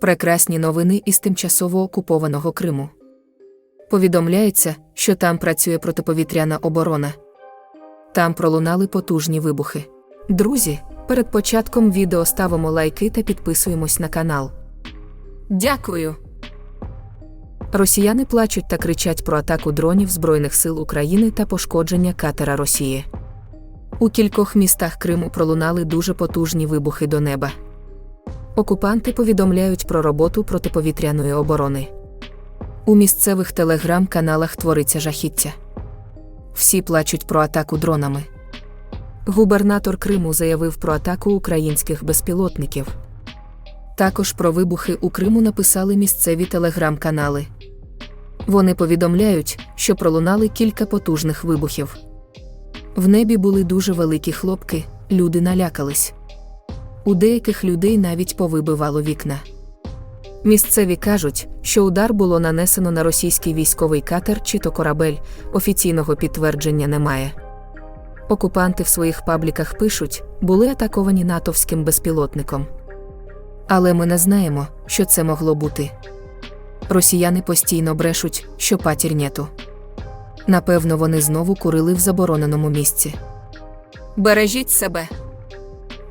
Прекрасні новини із тимчасово окупованого Криму. Повідомляється, що там працює протиповітряна оборона. Там пролунали потужні вибухи. Друзі, перед початком відео ставимо лайки та підписуємось на канал. Дякую. Росіяни плачуть та кричать про атаку дронів Збройних сил України та пошкодження катера Росії. У кількох містах Криму пролунали дуже потужні вибухи до неба. Окупанти повідомляють про роботу протиповітряної оборони. У місцевих телеграм-каналах твориться жахіття. Всі плачуть про атаку дронами. Губернатор Криму заявив про атаку українських безпілотників. Також про вибухи у Криму написали місцеві телеграм-канали. Вони повідомляють, що пролунали кілька потужних вибухів. В небі були дуже великі хлопки, люди налякались. У деяких людей навіть повибивало вікна. Місцеві кажуть, що удар було нанесено на російський військовий катер чи то корабель, офіційного підтвердження немає. Окупанти в своїх пабліках пишуть, були атаковані натовським безпілотником. Але ми не знаємо, що це могло бути. Росіяни постійно брешуть, що патір нету. Напевно, вони знову курили в забороненому місці. Бережіть себе.